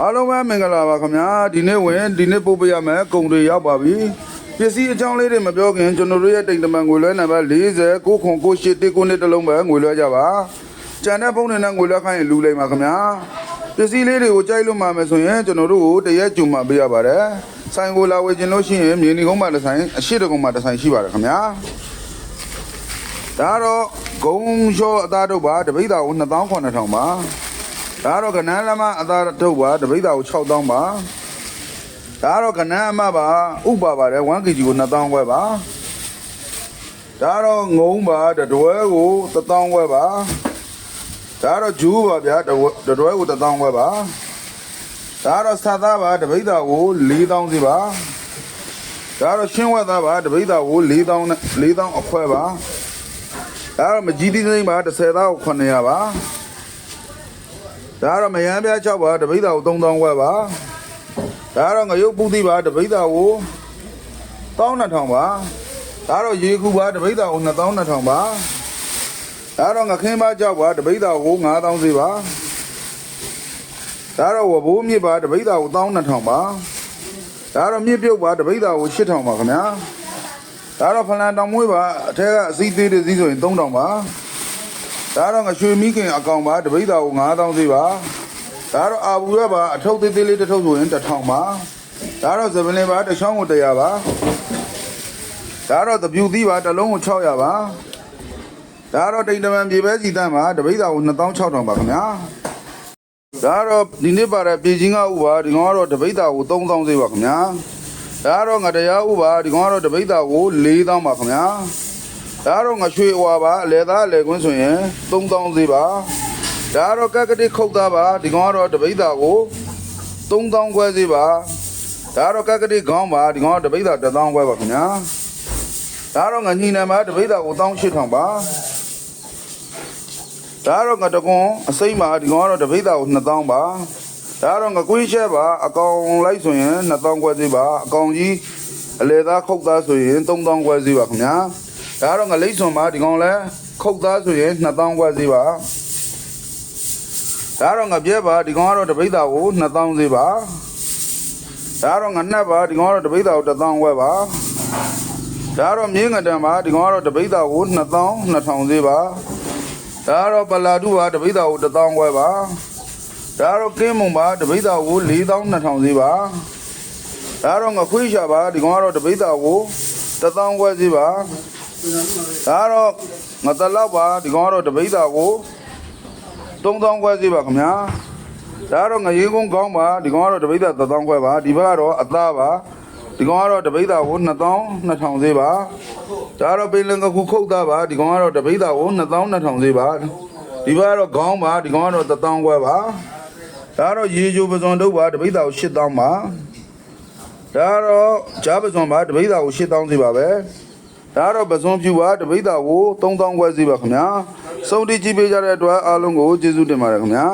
အားလုံးပဲမင်္ဂလာပါခင်ဗျာဒီနေ့ဝင်ဒီနေ့ပို့ပေးရမယ်ကုံတွေရောက်ပါပြီပစ္စည်းအကြောင်းလေးတွေမပြောခင်ကျွန်တော်တို့ရဲ့တိမ်တမန်ငွေလွှဲနံပါတ်40 9ခွန်9 8 1 9နှစ်တစ်လုံးပဲငွေလွှဲကြပါကြံတဲ့ဖုန်းတွေနဲ့ငွေလွှဲခိုင်းရင်လူလိမ့်ပါခင်ဗျာပစ္စည်းလေးတွေကိုကြိုက်လို့မှမယ်ဆိုရင်ကျွန်တော်တို့ကိုတရက်ကြုံမှပေးရပါတယ်ဆိုင်ကိုလာဝယ်ခြင်းလို့ရှိရင်မြေနီကုန်းမှာတစ်ဆိုင်အရှိတကုန်းမှာတစ်ဆိုင်ရှိပါတယ်ခင်ဗျာဒါတော့ဂုံလျှောအသားတို့ပါတပိတ်တာကို2900ပါ ဒါကတော့ကနန်းလမအသာထုတ်ပါတပိတ်တာကို6000ပါဒါကတော့ကနန်းအမပါဥပါပါတယ် 1 kg ကို2000ခွဲပါဒါကတော့ငုံပါတတွဲကို1000ခွဲပါဒါကတော့ဂျူးပါဗျာတဝဲတတွဲကို1000ခွဲပါဒါကတော့ဆတ်သားပါတပိတ်တာကို4000စီပါဒါကတော့ရှင်းဝက်သားပါတပိတ်တာကို4000နဲ့4000အခွဲပါဒါကတော့မကြီးသီးစိမ့်ပါ30သားကို900ပါ ဒါကတော့မယမ်းပြား6ပါတပိတ်တာကို3000ခွဲပါဒါကတော့ငရုတ်ပူသီးပါတပိတ်တာကို12000ပါဒါကတော့ရေကူပါတပိတ်တာကို2200ပါဒါကတော့ငခင်းပါကြောက်ပါတပိတ်တာကို9000စီပါဒါကတော့ဝဘိုးမြစ်ပါတပိတ်တာကို12000ပါဒါကတော့မြစ်ပြုတ်ပါတပိတ်တာကို8000ပါခင်ဗျာဒါကတော့ဖလန်တောင်မွေးပါအထက်ကအစည်းသေးတဲ့စည်းဆိုရင်3000ပါ ဒါတော့ငရွှေမိခင်အကောင်ပါတပိတ်တာကို9000စီပါဒါတော့အာဘူးရပါအထုပ်သေးသေးလေးတစ်ထုပ်ဆိုရင်1000ပါဒါတော့ဇပလင်ပါတစ်ချောင်းကို100ပါဒါတော့တပြူသီးပါတစ်လုံးကို600ပါဒါတော့တိန်တမန်ပြေပဲစီတန်းပါတပိတ်တာကို2600ပါခင်ဗျာဒါတော့ဒီနေ့ပါတဲ့ပြည်ချင်းကဥပါဒီကောင်ကတော့တပိတ်တာကို3000စီပါခင်ဗျာဒါတော့ငတရားဥပါဒီကောင်ကတော့တပိတ်တာကို4000ပါခင်ဗျာ ဒါတော့ငရွှေဝါပါအလေသားအလေကွင်းဆိုရင်3000စီပါဒါတော့ကက်ကတိခုတ်သားပါဒီကောင်ကတော့တပိတ်တာကို3000ခွဲစီပါဒါတော့ကက်ကတိခေါင်းပါဒီကောင်ကတပိတ်တာ1000ခွဲပါခင်ဗျာဒါတော့ငညင်နံပါတပိတ်တာကို18000ပါဒါတော့ငတကွန်အစိမ့်ပါဒီကောင်ကတော့တပိတ်တာကို2000ပါဒါတော့ငကွေးချက်ပါအကောင်လိုက်ဆိုရင်2000ခွဲစီပါအကောင်ကြီးအလေသားခုတ်သားဆိုရင်3000ခွဲစီပါခင်ဗျာ ဒါကတော့ငလိမ့်စွန်ပါဒီကောင်လဲခုတ်သားဆိုရင်2000ခွဲစီပါဒါတော့ငပြဲပါဒီကောင်ကတော့တပိတ်တာကို2000စီပါဒါတော့ငနှက်ပါဒီကောင်ကတော့တပိတ်တာကို1000ခွဲပါဒါတော့မြင်းငတံပါဒီကောင်ကတော့တပိတ်တာကို2000 2000စီပါဒါတော့ပလာတုပါတပိတ်တာကို1000ခွဲပါဒါတော့ကင်းမုံပါတပိတ်တာကို4000 2000စီပါဒါတော့ငခွေးရှာပါဒီကောင်ကတော့တပိတ်တာကို1000ခွဲစီပါ ဒါကတော့ငတလောက်ပါဒီကောင်ကတော့တပိတ်တာကို3000ခွဲစီပါခင်ဗျာဒါကတော့ငရေကုန်းကောင်းပါဒီကောင်ကတော့တပိတ်တာ3000ခွဲပါဒီဘက်ကတော့အသားပါဒီကောင်ကတော့တပိတ်တာကို2000 2000စီပါဒါကတော့ပင်လင်ကခုခုတ်သားပါဒီကောင်ကတော့တပိတ်တာကို2000 2000စီပါဒီဘက်ကတော့ခေါင်းပါဒီကောင်ကတော့1000ခွဲပါဒါကတော့ရေချိုပစွန်တုပ်ပါတပိတ်တာကို8000ပါဒါကတော့ဂျားပစွန်ပါတပိတ်တာကို8000စီပါပဲ ဒါကတော့ပစွန်ဖြူပါတပိတ်တာကို3000ခွဲစီပါခင်ဗျာစုံတီကြည့်ပေးကြတဲ့အတွက်အားလုံးကိုကျေးဇူးတင်ပါတယ်ခင်ဗျာ